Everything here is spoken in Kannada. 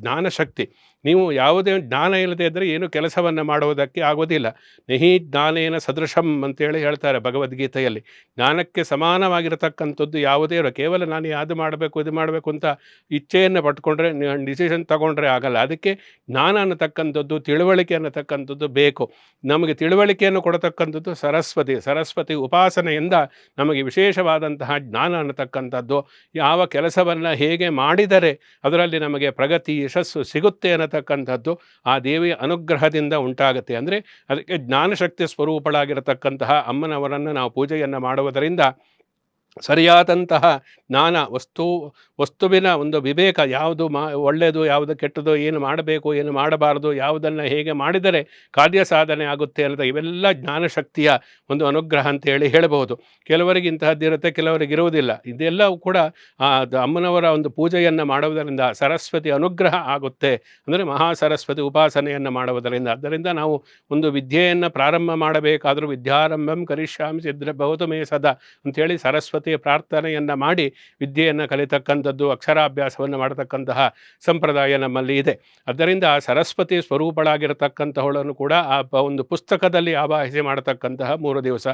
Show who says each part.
Speaker 1: ಜ್ಞಾನಶಕ್ತಿ ನೀವು ಯಾವುದೇ ಜ್ಞಾನ ಇಲ್ಲದೆ ಇದ್ದರೆ ಏನು ಕೆಲಸವನ್ನು ಮಾಡುವುದಕ್ಕೆ ಆಗೋದಿಲ್ಲ ನೆಹಿ ಜ್ಞಾನೇನ ಸದೃಶಂ ಅಂತೇಳಿ ಹೇಳ್ತಾರೆ ಭಗವದ್ಗೀತೆಯಲ್ಲಿ. ಜ್ಞಾನಕ್ಕೆ ಸಮಾನವಾಗಿರತಕ್ಕಂಥದ್ದು ಯಾವುದೇ ಇರೋ, ಕೇವಲ ನಾನು ಯಾವುದು ಮಾಡಬೇಕು, ಇದು ಮಾಡಬೇಕು ಅಂತ ಇಚ್ಛೆಯನ್ನು ಪಟ್ಕೊಂಡ್ರೆ ಡಿಸಿಷನ್ ತಗೊಂಡ್ರೆ ಆಗಲ್ಲ. ಅದಕ್ಕೆ ಜ್ಞಾನ ಅನ್ನತಕ್ಕಂಥದ್ದು, ತಿಳುವಳಿಕೆ ಅನ್ನತಕ್ಕಂಥದ್ದು ಬೇಕು. ನಮಗೆ ತಿಳುವಳಿಕೆಯನ್ನು ಕೊಡತಕ್ಕಂಥದ್ದು ಸರಸ್ವತಿ ಸರಸ್ವತಿ ಉಪಾಸನೆಯಿಂದ ನಮಗೆ ವಿಶೇಷವಾದಂತಹ ಜ್ಞಾನ ಅನ್ನತಕ್ಕಂಥದ್ದು. ಯಾವ ಕೆಲಸವನ್ನು ಹೇಗೆ ಮಾಡಿದರೆ ಅದರಲ್ಲಿ ನಮಗೆ ಪ್ರಗತಿ ಯಶಸ್ಸು ಸಿಗುತ್ತೆ ಅನ್ನತಕ್ಕಂಥದ್ದು ಆ ದೇವಿಯ ಅನುಗ್ರಹದಿಂದ ಉಂಟಾಗುತ್ತೆ. ಅಂದರೆ ಅದಕ್ಕೆ ಜ್ಞಾನಶಕ್ತಿ ಸ್ವರೂಪಳಾಗಿರತಕ್ಕಂತಹ ಅಮ್ಮನವರನ್ನು ನಾವು ಪೂಜೆಯನ್ನು ಮಾಡುವುದರಿಂದ ಸರಿಯಾದಂತಹ ಜ್ಞಾನ, ವಸ್ತು, ವಸ್ತುವಿನ ಒಂದು ವಿವೇಕ ಯಾವುದು ಮಾ, ಒಳ್ಳೆಯದು, ಯಾವುದು ಕೆಟ್ಟದು, ಏನು ಮಾಡಬೇಕು, ಏನು ಮಾಡಬಾರದು, ಯಾವುದನ್ನು ಹೇಗೆ ಮಾಡಿದರೆ ಕಾರ್ಯ ಸಾಧನೆ ಆಗುತ್ತೆ ಅನ್ನೋದು ಇವೆಲ್ಲ ಜ್ಞಾನಶಕ್ತಿಯ ಒಂದು ಅನುಗ್ರಹ ಅಂತ ಹೇಳಿ ಹೇಳಬಹುದು. ಕೆಲವರಿಗೆ ಇಂತಹದ್ದಿರುತ್ತೆ ಕೆಲವರಿಗೆ ಇರುವುದಿಲ್ಲ. ಇದೆಲ್ಲವೂ ಕೂಡ ಅಮ್ಮನವರ ಒಂದು ಪೂಜೆಯನ್ನು ಮಾಡುವುದರಿಂದ ಸರಸ್ವತಿ ಅನುಗ್ರಹ ಆಗುತ್ತೆ. ಅಂದರೆ ಮಹಾ ಸರಸ್ವತಿ ಉಪಾಸನೆಯನ್ನು ಮಾಡುವುದರಿಂದ. ಆದ್ದರಿಂದ ನಾವು ಒಂದು ವಿದ್ಯೆಯನ್ನು ಪ್ರಾರಂಭ ಮಾಡಬೇಕಾದರೂ ವಿದ್ಯಾರಂಭಂ ಕರಿಷ್ಯಾಮಿ ಸಿದ್ರ ಬಹುತಮೇ ಸದಾ ಅಂಥೇಳಿ ಸರಸ್ವತಿಯ ಪ್ರಾರ್ಥನೆಯನ್ನು ಮಾಡಿ ವಿದ್ಯೆಯನ್ನು ಕಲಿತಕ್ಕಂಥದ್ದು, ಅಕ್ಷರಾಭ್ಯಾಸವನ್ನು ಮಾಡತಕ್ಕಂತಹ ಸಂಪ್ರದಾಯ ನಮ್ಮಲ್ಲಿ ಇದೆ. ಅದರಿಂದ ಸರಸ್ವತಿ ಸ್ವರೂಪಳಾಗಿರತಕ್ಕಂತಹವಳನ್ನು ಕೂಡ ಆ ಒಂದು ಪುಸ್ತಕದಲ್ಲಿ ಆವಾಹಿಸಿ ಮಾಡತಕ್ಕಂತಹ ಮೂರು ದಿವಸ